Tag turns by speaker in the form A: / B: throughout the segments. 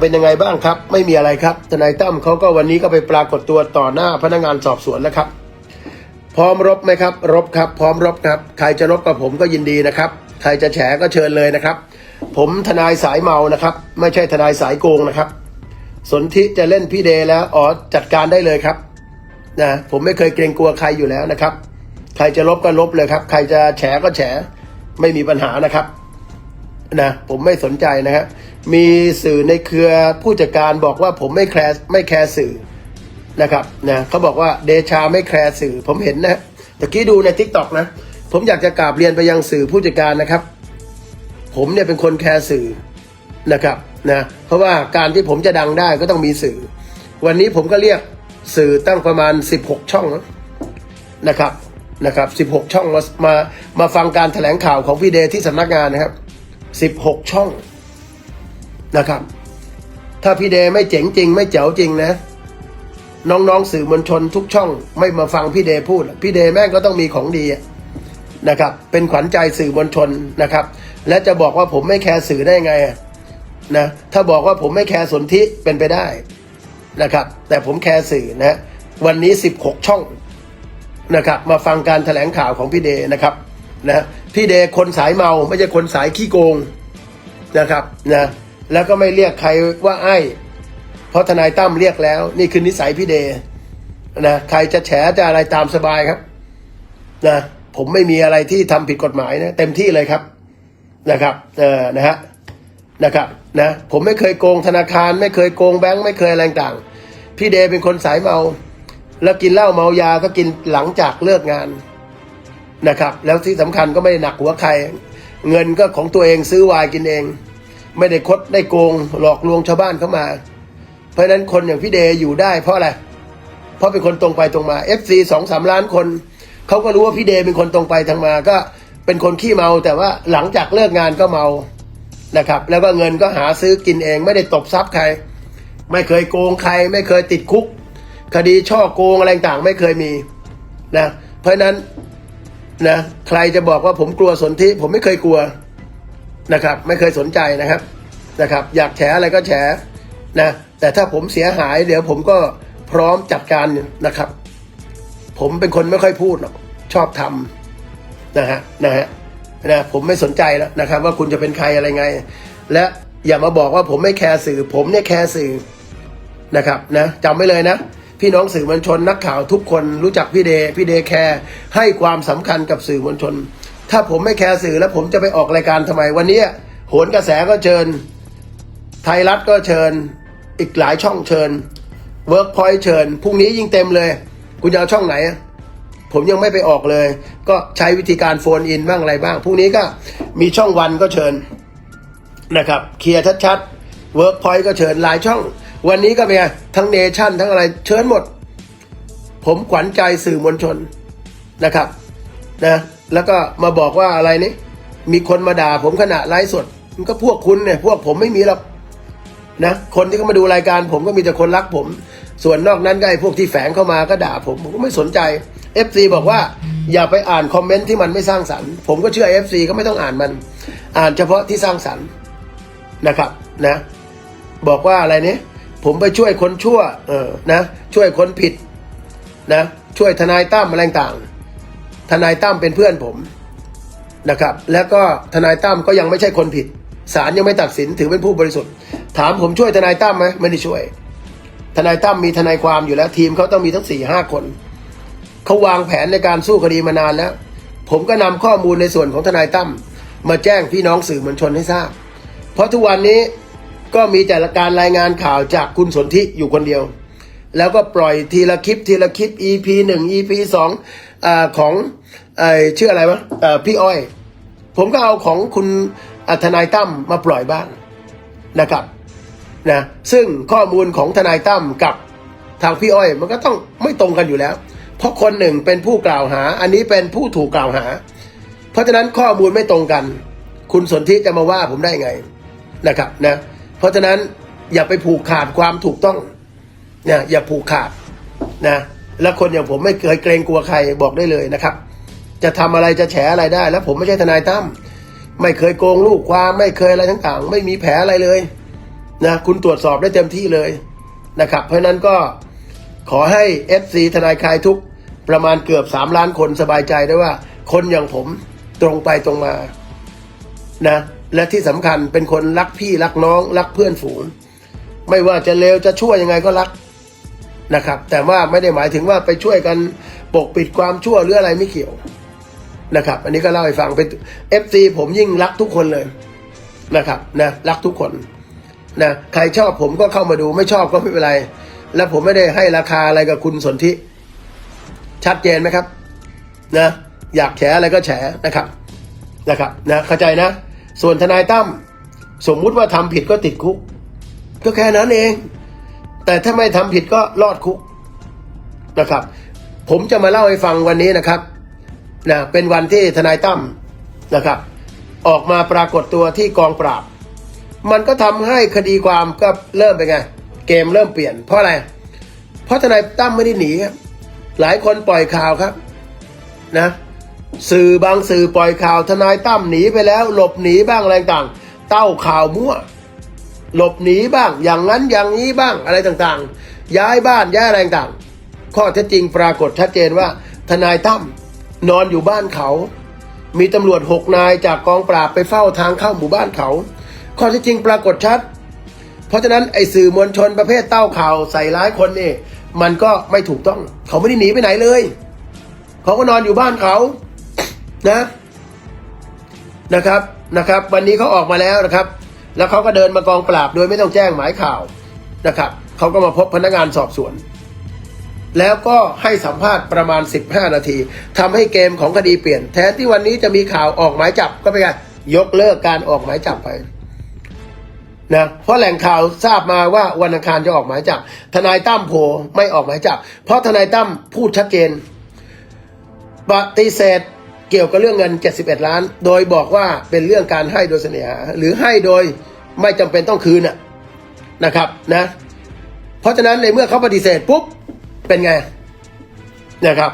A: เป็นยังไงบ้างครับ ไม่มีอะไรครับทนายตั้มเขาก็วันนี้ก็ไปปรากฏตัวต่อหน้าพนักงานสอบสวนแล้วครับ พร้อมรบไหมครับ รบครับ พร้อมรบครับ ใครจะรบกับผมก็ยินดีนะครับ ใครจะแฉก็เชิญเลยนะครับ ผมทนายสายเมานะครับ ไม่ใช่ทนายสายโกงนะครับ สนธิจะเล่นพี่เดย์แล้วอ๋อจัดการได้เลยครับนะผมไม่เคยเกรงกลัวใครอยู่แล้วนะครับ ใครจะลบก็ลบเลยครับ ใครจะแฉก็แฉไม่มีปัญหานะครับ นะผมไม่สนใจนะฮะมีสื่อในเครือผู้จัดการบอกว่าผมไม่แคร์ไม่แคร์สื่อนะครับนะเขาบอกว่าเดชาไม่แคร์สื่อ ผมเห็นนะตะกี้ดูในทิกตอกนะ ผมอยากจะกราบเรียนไปยังสื่อผู้จัดการนะครับ ผมเนี่ยเป็นคนแคร์สื่อนะครับนะเพราะว่าการที่ผมจะดังได้ก็ต้องมีสื่อ วันนี้ผมก็เรียกสื่อตั้งประมาณ 16 ช่องนะครับนะครับ 16 ช่องมามามาฟังการแถลงข่าวของพี่เดที่สำนักงานนะครับ 16 ช่องนะครับ ถ้าพี่เดย์ไม่เจ๋งจริง ไม่เจ๋วจริงนะ น้องๆสื่อมวลชนทุกช่อง ไม่มาฟังพี่เดย์พูด พี่เดย์แม่งก็ต้องมีของดีนะครับ เป็นขวัญใจสื่อมวลชนนะครับ และจะบอกว่าผมไม่แคร์สื่อได้ไงนะถ้าบอกว่าผมไม่แคร์สนธิเป็นไปได้นะครับ แต่ผมแคร์สื่อนะวันนี้ 16 ช่องนะครับ มาฟังการแถลงข่าวของพี่เดนะครับ นะพี่เดคนสายเมาไม่ใช่คนสายขี้โกงนะครับนะแล้วก็ไม่เรียกใครว่าไอ้เพราะทนายตั้มเรียกแล้ว นี่คือนิสัยพี่เดนะใครจะแฉจะอะไรตามสบายครับนะผมไม่มีอะไรที่ทำผิดกฎหมายนะเต็มที่เลยครับนะครับเออนะฮะนะครับนะผมไม่เคยโกงธนาคาร ไม่เคยโกงแบงค์ไม่เคยอะไรต่างพี่เดเป็นคนสายเมา แล้วกินเหล้าเมายาก็กินหลังจากเลิกงาน นะครับ แล้วที่สำคัญก็ไม่ได้หนักหัวใคร เงินก็ของตัวเองซื้อวายกินเอง ไม่ได้คดได้โกงหลอกลวงชาวบ้านเข้ามา เพราะฉะนั้นคนอย่างพี่เดอยู่ได้เพราะอะไร เพราะเป็นคนตรงไปตรงมา FC สองสามล้านคนเขาก็รู้ว่าพี่เดเป็นคนตรงไปทางมาก็เป็นคนขี้เมา แต่ว่าหลังจากเลิกงานก็เมานะครับ แล้วก็เงินก็หาซื้อกินเองไม่ได้ตบทรัพย์ใคร ไม่เคยโกงใคร ไม่เคยติดคุก คดีช่อโกงอะไรต่างไม่เคยมีนะเพราะฉะนั้น นะใครจะบอกว่าผมกลัวสนธิผมไม่เคยกลัวนะครับ ไม่เคยสนใจนะครับนะครับ อยากแฉอะไรก็แฉนะแต่ถ้าผมเสียหาย เดี๋ยวผมก็พร้อมจัดการนะครับ ผมเป็นคนไม่ค่อยพูดหรอกชอบทำนะฮะนะฮะนะผมไม่สนใจแล้วนะครับ ว่าคุณจะเป็นใครอะไรไง และอย่ามาบอกว่าผมไม่แคร์สื่อ ผมเนี่ยแคร์สื่อนะครับนะจำไว้เลยนะ พี่น้องสื่อมวลชนนักข่าวทุกคนรู้จักพี่เดพี่เดแคร์ให้ความสำคัญกับสื่อมวลชน ถ้าผมไม่แคร์สื่อแล้วผมจะไปออกรายการทำไมวันนี้โหนกระแสก็เชิญ ไทยรัฐก็เชิญ อีกหลายช่องเชิญเวิร์กพอยต์เชิญพรุ่งนี้ยิ่งเต็มเลย คุณจะเอาช่องไหน ผมยังไม่ไปออกเลย ก็ใช้วิธีการโฟนอินบ้างอะไรบ้างพรุ่งนี้ก็มีช่องวันก็เชิญนะครับเคลียร์ชัดๆเวิร์กพอยต์ก็เชิญหลายช่อง วันนี้ก็เป็นไงทั้งเนชั่นทั้งอะไรเชิญหมด ผมขวัญใจสื่อมวลชนนะครับนะแล้วก็มาบอกว่าอะไรนี่มีคนมาด่าผมขณะไลฟ์สด มันก็พวกคุณเนี่ย พวกผมไม่มีหรอกนะคนที่เขามาดูรายการผมก็มีแต่คนรักผม ส่วนนอกนั้นก็ไอ้พวกที่แฝงเข้ามาก็ด่าผมผมก็ไม่สนใจ FC บอกว่าอย่าไปอ่านคอมเมนต์ที่มันไม่สร้างสรรค์ผมก็เชื่อ FC ก็ไม่ต้องอ่านมัน อ่านเฉพาะที่สร้างสรรค์นะครับนะ บอกว่าอะไรเนี่ย ผมไปช่วยคนชั่ว เออนะช่วยคนผิดนะช่วยทนายตั้มอะไรต่างทนายตั้มเป็นเพื่อนผมนะครับ แล้วก็ทนายตั้มก็ยังไม่ใช่คนผิดศาลยังไม่ตัดสินถือเป็นผู้บริสุทธิ์ ถามผมช่วยทนายตั้มไหมไม่ได้ช่วย ทนายตั้มมีทนายความอยู่แล้ว ทีมเขาต้องมีทั้งสี่ห้าคนเขาวางแผนในการสู้คดีมานานแล้ว ผมก็นำข้อมูลในส่วนของทนายตั้มมาแจ้งพี่น้องสื่อมวลชนให้ทราบ เพราะทุกวันนี้ ก็มีแต่ละการรายงานข่าวจากคุณสนธิอยู่คนเดียว แล้วก็ปล่อยทีละคลิปทีละคลิป EP หนึ่ง EP สองอของไอชื่ออะไรวะพี่อ้อย ผมก็เอาของคุณทนายตั้มมาปล่อยบ้างนะครับนะซึ่งข้อมูลของทนายตั้มกับทางพี่อ้อย มันก็ต้องไม่ตรงกันอยู่แล้ว เพราะคนหนึ่งเป็นผู้กล่าวหา อันนี้เป็นผู้ถูกกล่าวหา เพราะฉะนั้นข้อมูลไม่ตรงกัน คุณสนธิจะมาว่าผมได้ไงนะครับนะ เพราะฉะนั้นอย่าไปผูกขาดความถูกต้องนะอย่าผูกขาดนะแล้วคนอย่างผมไม่เคยเกรงกลัวใครบอกได้เลยนะครับ จะทำอะไรจะแฉอะไรได้ แล้วผมไม่ใช่ทนายตั้มไม่เคยโกงลูกความไม่เคยอะไรต่างๆไม่มีแผลอะไรเลยนะคุณตรวจสอบได้เต็มที่เลยนะครับ เพราะนั้นก็ขอให้ FC ทนายคลายทุกประมาณเกือบ 3 ล้านคนสบายใจได้ว่า คนอย่างผมตรงไปตรงมานะ และที่สำคัญเป็นคนรักพี่รักน้องรักเพื่อนฝูง ไม่ว่าจะเลวจะชั่วยังไงก็รักนะครับ แต่ว่าไม่ได้หมายถึงว่าไปช่วยกันปกปิดความชั่วหรืออะไรไม่เกี่ยวนะครับ อันนี้ก็เล่าให้ฟังเป็น FC ผมยิ่งรักทุกคนเลยนะครับนะรักทุกคนนะใครชอบผมก็เข้ามาดูไม่ชอบก็ไม่เป็นไร แล้วผมไม่ได้ให้ราคาอะไรกับคุณสนธิชัดเจนไหมครับนะอยากแฉอะไรก็แฉนะครับนะครับนะเข้าใจนะ ส่วนทนายตั้มสมมุติว่าทำผิดก็ติดคุก ก็แค่นั้นเอง แต่ถ้าไม่ทำผิดก็รอดคุกนะครับ ผมจะมาเล่าให้ฟังวันนี้นะครับนะเป็นวันที่ทนายตั้มนะครับ ออกมาปรากฏตัวที่กองปราบ มันก็ทำให้คดีความก็เริ่มเป็นไง เกมเริ่มเปลี่ยน เพราะอะไร เพราะทนายตั้มไม่ได้หนีครับหลายคนปล่อยข่าวครับ นะ สื่อบางสื่อปล่อยข่าวทนายตั้มหนีไปแล้ว หลบหนีบ้างอะไรต่างเต้าข่าวมั่ว หลบหนีบ้าง อย่างนั้นอย่างนี้บ้างอะไรต่างๆ ย้ายบ้านย้ายอะไรต่างข้อเท็จจริงปรากฏชัดเจนว่า ทนายตั้มนอนอยู่บ้านเขา มีตำรวจหกนายจากกองปราบไปเฝ้าทางเข้าหมู่บ้านเขา ข้อเท็จจริงปรากฏชัด เพราะฉะนั้นไอ้สื่อมวลชนประเภทเต้าข่าวใส่ร้ายคนนี่มันก็ไม่ถูกต้อง เขาไม่ได้หนีไปไหนเลย เขาก็นอนอยู่บ้านเขา นะนะครับนะครับ วันนี้เขาออกมาแล้วนะครับ แล้วเขาก็เดินมากองปราบโดยไม่ต้องแจ้งหมายข่าวนะครับเขาก็มาพบพนักงานสอบสวน แล้วก็ให้สัมภาษณ์ประมาณ 15 นาทีทำให้เกมของคดีเปลี่ยน แทนที่วันนี้จะมีข่าวออกหมายจับก็ไปนไงยกเลิกการออกหมายจับไปนะเพราะแหล่งข่าวทราบมาว่าวันอังคารจะออกหมายจับ ทนายตั้มโผไม่ออกหมายจับ เพราะทนายตั้มพูดชัดเจนปฏิเสธ เกี่ยวกับเรื่องเงิน 71 ล้าน โดยบอกว่าเป็นเรื่องการให้โดยเสน่หาหรือให้โดยไม่จำเป็นต้องคืนนะนะครับนะเพราะฉะนั้นในเมื่อเขาปฏิเสธปุ๊บเป็นไงนะครับ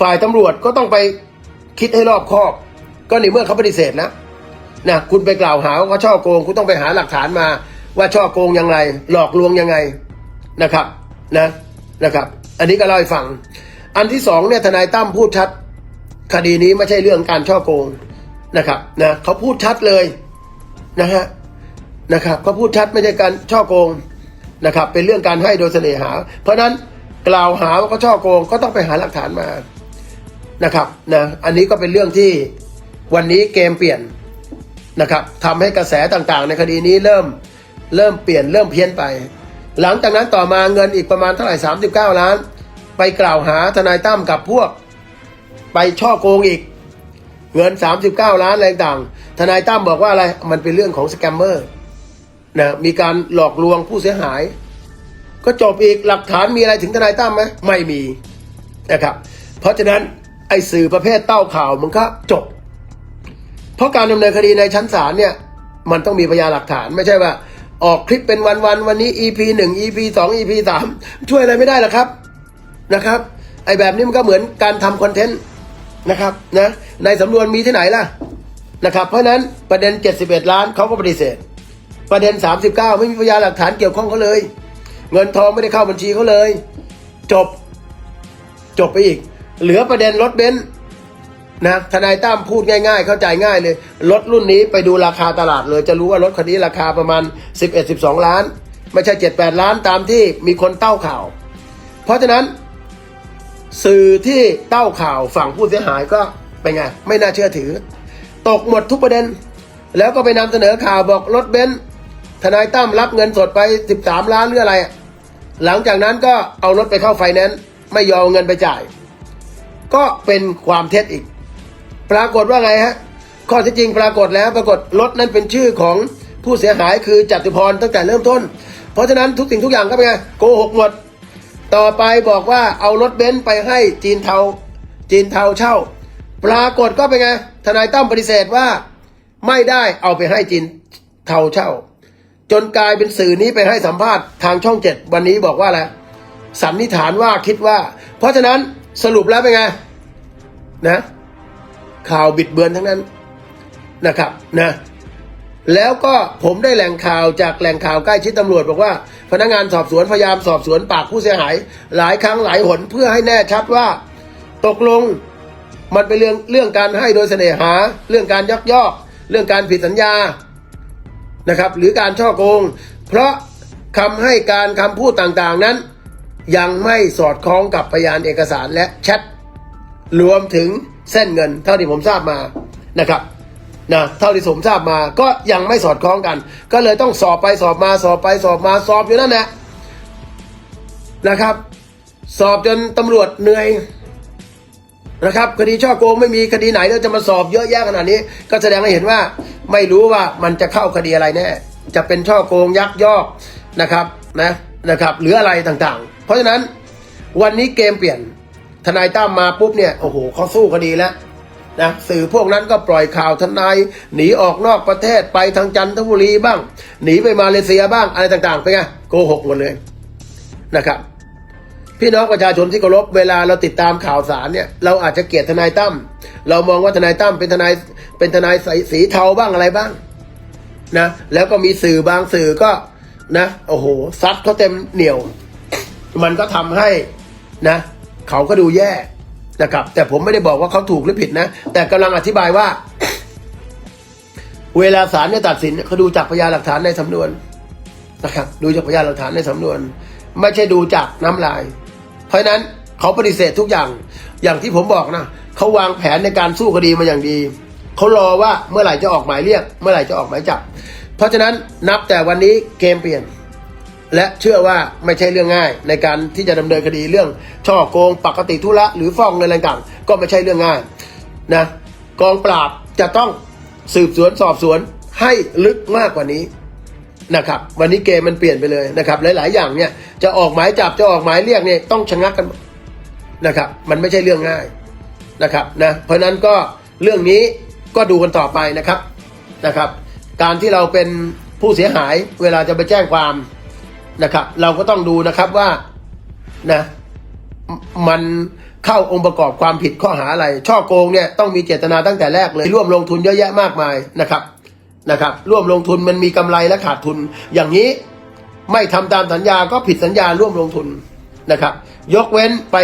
A: ฝ่ายตำรวจก็ต้องไปคิดให้รอบคอบ ก็ในเมื่อเขาปฏิเสธนะนะคุณไปกล่าวหาว่าช่อโกง คุณต้องไปหาหลักฐานมาว่าช่อโกงยังไง หลอกลวงยังไงนะครับนะนะครับ อันนี้ก็เล่าให้ฟัง อันที่สองเนี่ยทนายตั้มพูดชัด คดีนี้ไม่ใช่เรื่องการช่อโกงนะครับนะเขาพูดชัดเลยนะฮะนะครับเขาพูดชัดไม่ใช่การช่อโกงนะครับ เป็นเรื่องการให้โดยเสน่หา เพราะนั้นกล่าวหาว่าเขาช่อโกงก็ต้องไปหาหลักฐานมานะครับนะอันนี้ก็เป็นเรื่องที่วันนี้เกมเปลี่ยนนะครับทำให้กระแสต่างๆ ในคดีนี้เริ่มเริ่มเปลี่ยนเริ่มเพี้ยนไป หลังจากนั้นต่อมาเงินอีกประมาณเท่าไหร่39 ล้าน ไปกล่าวหาทนายตั้มกับพวก ไปช่อโกงอีก เงิน 39 ล้านอะไรต่าง ทนายตั้มบอกว่าอะไร มันเป็นเรื่องของสแกมเมอร์นะมีการหลอกลวงผู้เสียหาย ก็จบอีกหลักฐานมีอะไรถึงทนายตั้มไหมไม่มีนะครับ เพราะฉะนั้นไอ้สื่อประเภทเต้าข่าวมันก็จบ เพราะการดำเนินคดีในชั้นศาลเนี่ย มันต้องมีพยานหลักฐานไม่ใช่ว่า ออกคลิปเป็นวันวันวันนี้ EP หนึ่ง EP สอง EP สามช่วยอะไรไม่ได้หรอกครับนะครับ ไอ้แบบนี้มันก็เหมือนการทำคอนเทนต์ นะครับนะในสำนวนมีที่ไหนล่ะนะครับ เพราะนั้นประเด็น 71 ล้านเขาก็ปฏิเสธ ประเด็น 39 ไม่มีพยานหลักฐานเกี่ยวข้องเขาเลย เงินทองไม่ได้เข้าบัญชีเขาเลย จบจบไปอีก เหลือประเด็นรถเบนซ์นะทนายตั้มพูดง่าย ๆ เข้าใจง่ายเลย รถรุ่นนี้ไปดูราคาตลาดเลย จะรู้ว่ารถคันนี้ราคาประมาณ 11-12 ล้าน ไม่ใช่ 7-8 ล้านตามที่มีคนเต้าข่าว เพราะฉะนั้น สื่อที่เต้าข่าวฝั่งผู้เสียหายก็เป็นไงไม่น่าเชื่อถือ ตกหมดทุกประเด็น แล้วก็ไปนำเสนอข่าวบอกรถเบนซ์ทนายตั้มรับเงินสดไป 13 ล้านหรืออะไร หลังจากนั้นก็เอารถไปเข้าไฟแนนซ์ไม่ยอมเอาเงินไปจ่าย ก็เป็นความเท็จอีก ปรากฏว่าไงฮะ ข้อเท็จจริงปรากฏแล้วปรากฏรถนั้นเป็นชื่อของผู้เสียหายคือจตุพรตั้งแต่เริ่มต้น เพราะฉะนั้นทุกสิ่งทุกอย่างก็เป็นไงโกหกหมด ต่อไปบอกว่าเอารถเบนซ์ไปให้จีนเทาจีนเทาเช่า ปรากฏก็เป็นไงทนายตั้มปฏิเสธว่า ไม่ได้เอาไปให้จีนเทาเช่า จนกลายเป็นสื่อนี้ไปให้สัมภาษณ์ทางช่องเจ็ดวันนี้บอกว่าอะไรสันนิษฐานว่าคิดว่า เพราะฉะนั้นสรุปแล้วเป็นไงนะข่าวบิดเบือนทั้งนั้นนะครับนะ แล้วก็ผมได้แหล่งข่าวจากแหล่งข่าวใกล้ชิดตำรวจบอกว่า พนักงานสอบสวนพยายามสอบสวนปากผู้เสียหาย หลายครั้งหลายหนเพื่อให้แน่ชัดว่า ตกลงมันเป็นเรื่องเรื่องการให้โดยเสน่หา เรื่องการยักยอก เรื่องการผิดสัญญานะครับ หรือการช่อโกง เพราะคำให้การคำพูดต่างๆนั้น ยังไม่สอดคล้องกับพยานเอกสารและแชทรวมถึงเส้นเงินเท่าที่ผมทราบมานะครับ นะเท่าที่ผมทราบมาก็ยังไม่สอดคล้องกัน ก็เลยต้องสอบไปสอบมาสอบไปสอบมาสอบอยู่นั่นแหละนะครับ สอบจนตำรวจเหนื่อยนะครับคดีช่อโกงไม่มีคดีไหนแล้วจะมาสอบเยอะแยะขนาดนี้ ก็แสดงให้เห็นว่าไม่รู้ว่ามันจะเข้าคดีอะไรแน่จะเป็นช่อโกงยักยอกนะครับนะนะครับหรืออะไรต่างๆ เพราะฉะนั้นวันนี้เกมเปลี่ยนทนายตั้มมาปุ๊บเนี่ยโอ้โหเขาสู้คดีแล้ว นะสื่อพวกนั้นก็ปล่อยข่าวทนายหนีออกนอกประเทศไปทางจันทบุรีบ้าง หนีไปมาเลเซียบ้างอะไรต่างๆไปไงโกหกหมดเลยนะครับพี่น้องประชาชนที่เคารพเวลาเราติดตามข่าวสารเนี่ยเราอาจจะเกลียดทนายตั้มเรามองว่าทนายตั้มเป็นทนายเป็นทนายสีสีเทาบ้างอะไรบ้างนะแล้วก็มีสื่อบางสื่อก็นะโอ้โหซัดเขาเต็มเหนียว มันก็ทำให้นะ เขาก็ดูแย่ นะครับ แต่ผมไม่ได้บอกว่าเขาถูกหรือผิดนะ แต่กำลังอธิบายว่า เวลาศาลเนี่ยตัดสินเขาดูจากพยานหลักฐานในสำนวนนะครับ ดูจากพยานหลักฐานในสำนวน ไม่ใช่ดูจากน้ำลาย เพราะฉะนั้นเขาปฏิเสธทุกอย่าง อย่างที่ผมบอกนะเขาวางแผนในการสู้คดีมาอย่างดีเขารอว่าเมื่อไหร่จะออกหมายเรียก เมื่อไหร่จะออกหมายจับ เพราะฉะนั้นนับแต่วันนี้เกมเปลี่ยน และเชื่อว่าไม่ใช่เรื่องง่าย ในการที่จะดำเนินคดีเรื่องช่อโกงปกติธุระหรือฟ้องเงินอะไรต่างก็ไม่ใช่เรื่องง่ายนะกองปราบจะต้องสืบสวนสอบสวนให้ลึกมากกว่านี้นะครับวันนี้เกมมันเปลี่ยนไปเลยนะครับหลาย ๆ อย่างเนี่ยจะออกหมายจับจะออกหมายเรียกเนี่ยต้องชะงักกันนะครับมันไม่ใช่เรื่องง่ายนะครับนะเพราะนั้นก็เรื่องนี้ก็ดูกันต่อไปนะครับนะครับ การที่เราเป็นผู้เสียหายเวลาจะไปแจ้งความ นะครับ เราก็ต้องดูนะครับว่านะมันเข้าองค์ประกอบความผิดข้อหาอะไร ช่อโกงเนี่ยต้องมีเจตนาตั้งแต่แรกเลย ร่วมลงทุนเยอะแยะมากมายนะครับนะครับ ร่วมลงทุนมันมีกำไรและขาดทุน อย่างนี้ไม่ทำตามสัญญาก็ผิดสัญญาร่วมลงทุนนะครับ ยกเว้นไป